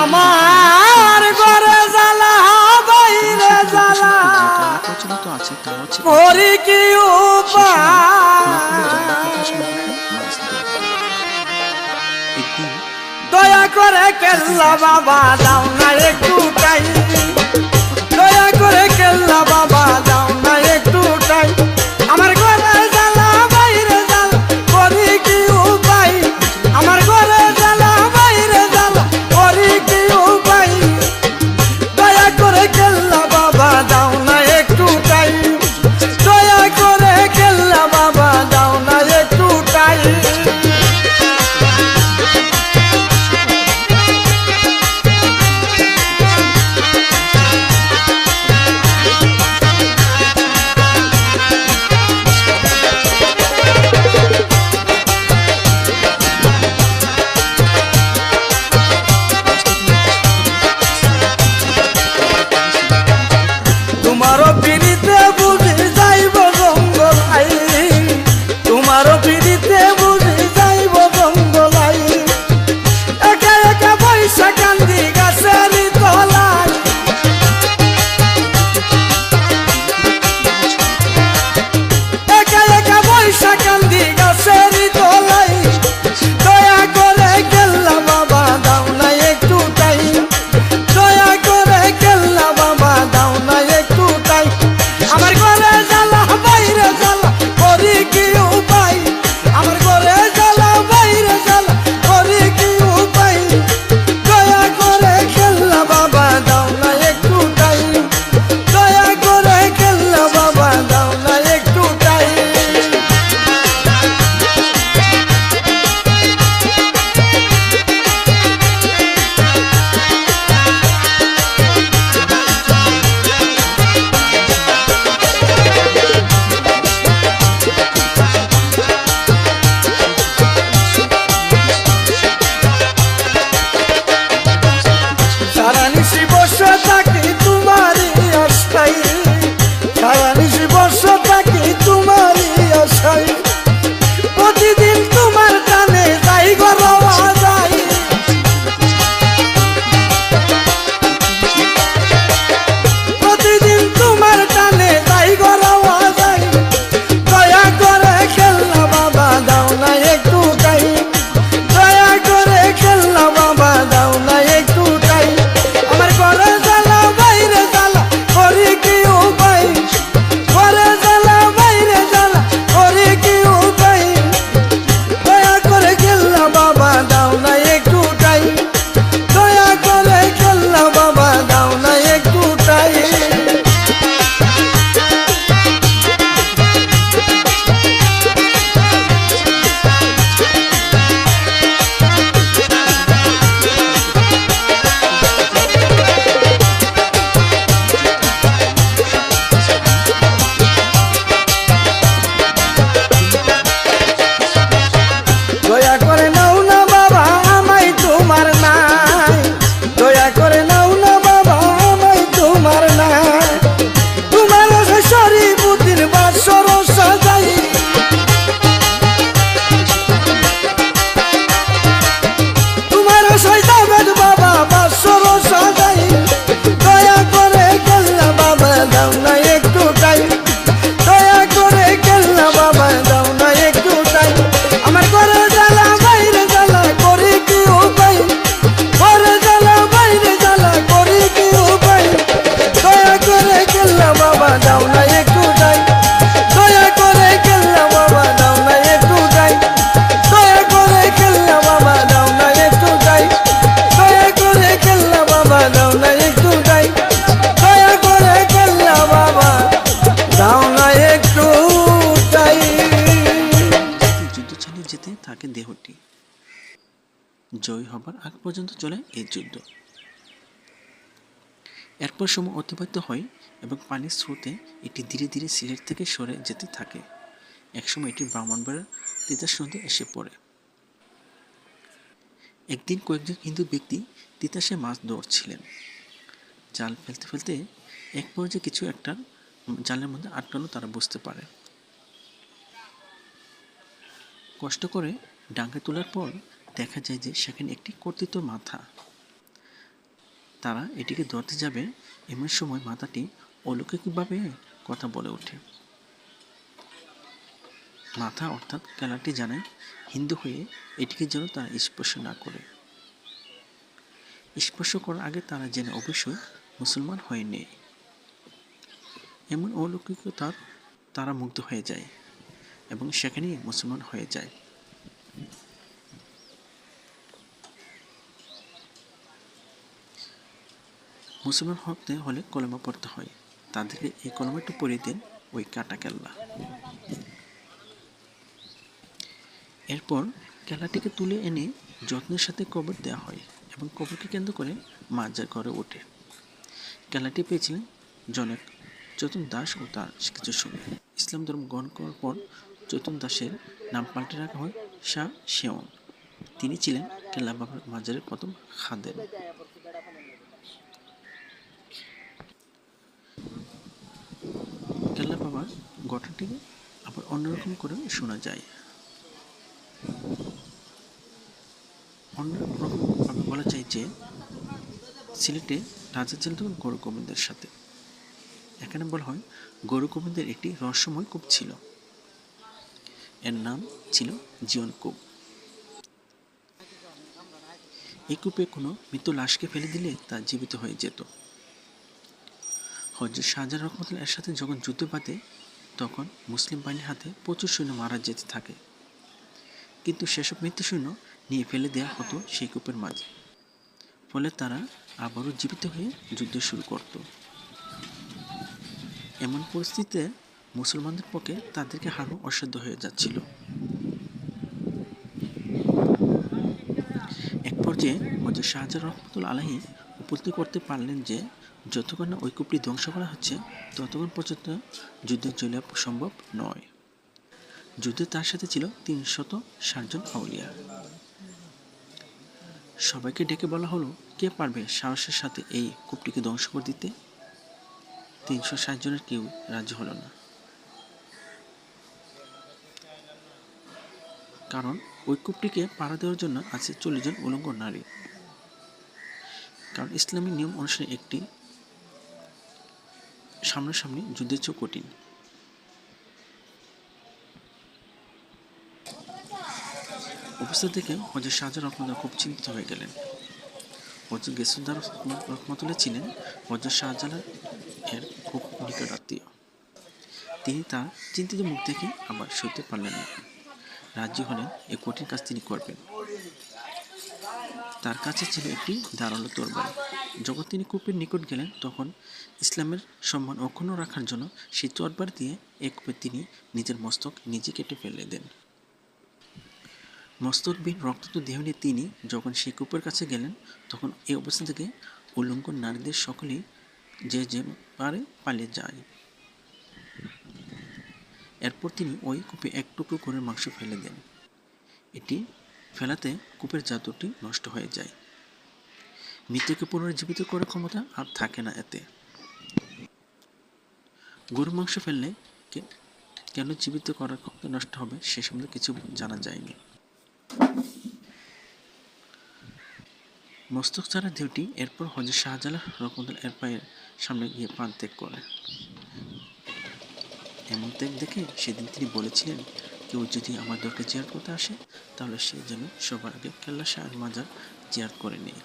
আমার ঘরে জ্বালা, বাইরে জ্বালা। করি কি দয়া করে কেল্লা বাবা, দাও না একটু টাইম। দয়া করে কেল্লা বাবা নিশি বসতা থাকে দেহটি। জয়ী হবার আগ পর্যন্ত চলে এই যুদ্ধ। এরপর সময় অতিবাহিত হয় এবং পানির স্রোতে এটি ধীরে ধীরে সিলেট থেকে সরে যেতে থাকে। একসময় এটি ব্রাহ্মণবাড়ার তিতাস নদী এসে পড়ে। একদিন কয়েকজন হিন্দু ব্যক্তি তিতাসে মাছ ধরছিলেন। জাল ফেলতে ফেলতে এক পর্যায়ে কিছু একটা জালের মধ্যে আটকানো তারা বুঝতে পারে। কষ্ট করে ডাঙ্গা তোলার পর দেখা যায় যে সেখানে একটি কর্তিত মাথা। তারা এটিকে ধরতে যাবে এমন সময় মাথাটি অলৌকিকভাবে কথা বলে ওঠে। মাথা অর্থাৎ কেলাটি জানায় হিন্দু হয়ে এটিকে যেন তারা স্পর্শ না করে। স্পর্শ করার আগে তারা যেন অবশ্যই মুসলমান হয়ে নেয় এমন অলৌকিকতার তারা মুগ্ধ হয়ে যায়। এবং সেখানেই মুসলমান হয়ে যায়। মুসলমান হতে হলে কলমা পড়তে হয়। তাদেরকে এই কলমাটি পড়িয়ে দেন ওই কাটা কেল্লা। এরপর কেল্লাটিকে তুলে এনে যত্নের সাথে কবর দেওয়া হয় এবং কবরকে কেন্দ্র করে মাজার ঘরে ওঠে। কেল্লাটি পেয়েছিলেন জনক চতুন দাস ও তার কিছু সঙ্গে ইসলাম ধর্ম গ্রহণ করার পর চতুন দাসের নাম পাল্টে রাখা হয় শাহ শেওন তিনি ছিলেন কেল্লা বাবার মাজারের প্রথম খাদেম। কেল্লা বাবার গঠনটিকে আবার অন্যরকম করে শোনা যায়। অন্যরকমভাবে বলা যায় যে, সিলেটে রাজা ছিল তখন গৌর গোবিন্দের সাথে। এখানে বলা হয় গৌর গোবিন্দের একটি রহস্যময় কূপ ছিল। এর নাম ছিল জীবন কূপ এই কূপে কোনো মৃত লাশকে ফেলে দিলে তা জীবিত হয়ে যেত। হজরত শাহজাহান রহমতুল্লাহ এর সাথে যখন যুদ্ধ পাতে তখন মুসলিম বাহিনীর হাতে প্রচুর সৈন্য মারা যেতে থাকে। কিন্তু সেসব মৃত্যু সৈন্য নিয়ে ফেলে দেওয়া হতো সেই কূপের মাঝে। ফলে তারা আবারও জীবিত হয়ে যুদ্ধ শুরু করত। এমন পরিস্থিতিতে মুসলমানদের পক্ষে তাদেরকে হারানো অসাধ্য হয়ে যাচ্ছিল। এক পর্যায়ে হজরত শাহজাহান রহমতুল আলাহি উপলব্ধি করতে পারলেন যে, যতক্ষণ না কূপটি ধ্বংস করা হচ্ছে, ততক্ষণ পর্যন্ত যুদ্ধ চলে সম্ভব নয়। যুদ্ধে তার সাথে ছিল তিনশত ষাটজন আউলিয়া। সবাইকে ডেকে বলা হলো, কে পারবে সাহসের সাথে এই কূপটিকে ধ্বংস করে দিতে? তিনশো ষাট জনের কেউ রাজি হলো না। কারণ ওই কূপটিকে পাড়া দেওয়ার জন্য আছে চল্লিশ জন উলঙ্গ নারী। কারণ ইসলামী নিয়ম অনুসারে একটি সামনাসামনি যুদ্ধের চেয়েও কঠিন। অবস্থা থেকে হজর শাহজাহান রহমতুল্লাহ খুব চিন্তিত হয়ে গেলেন। হজর গেসুদ্দার রহমতুল্লাহ ছিলেন হজর শাহজাহান এর খুব নিকট আত্মীয়। তিনি তার চিন্তিত মুখ দেখে আবার সইতে পারলেন না। রাজ্য হলেন এই কঠিন কাজ তিনি করবেন। তার কাছে ছিল একটি ধারালো তরবারি। যখন তিনি কূপের নিকট গেলেন, তখন ইসলামের সম্মান অক্ষুণ্ণ রাখার জন্য সেই তরবার দিয়ে এক কূপে তিনি নিজের মস্তক নিজে কেটে ফেলে দেন। মস্তকবিহীন রক্তাক্ত দেহ নিয়ে তিনি যখন সেই কূপের কাছে গেলেন, তখন এই অবস্থা থেকে উল্লঙ্ঘন নারীদের সকলেই যে যে পারে পালিয়ে যায়। এরপর তিনি ওই কূপে এক টুকরো করে মাংস ফেলে দেন। এটি ফেলাতে কূপের জাদুটি নষ্ট হয়ে যায়। মৃত্যুকে পুনরুজ্জীবিত করার ক্ষমতা আর থাকে না এতে। গরুর মাংস ফেললে কেন জীবিত করার ক্ষমতা নষ্ট হবে সে সম্বন্ধে কিছু জানা যায়নি। মস্তক ছাড়া দেহটি এরপর হজরত শাহজালাল এর পায়ের সামনে গিয়ে প্রাণ ত্যাগ করে। এমন ত্যাগ দেখে সেদিন তিনি বলেছিলেন, কেউ যদি আমার দরকে জিয়ার করতে আসে, তাহলে সে যেন সবার আগে কেল্লা শাহ মাজার জিয়ার করে নেয়।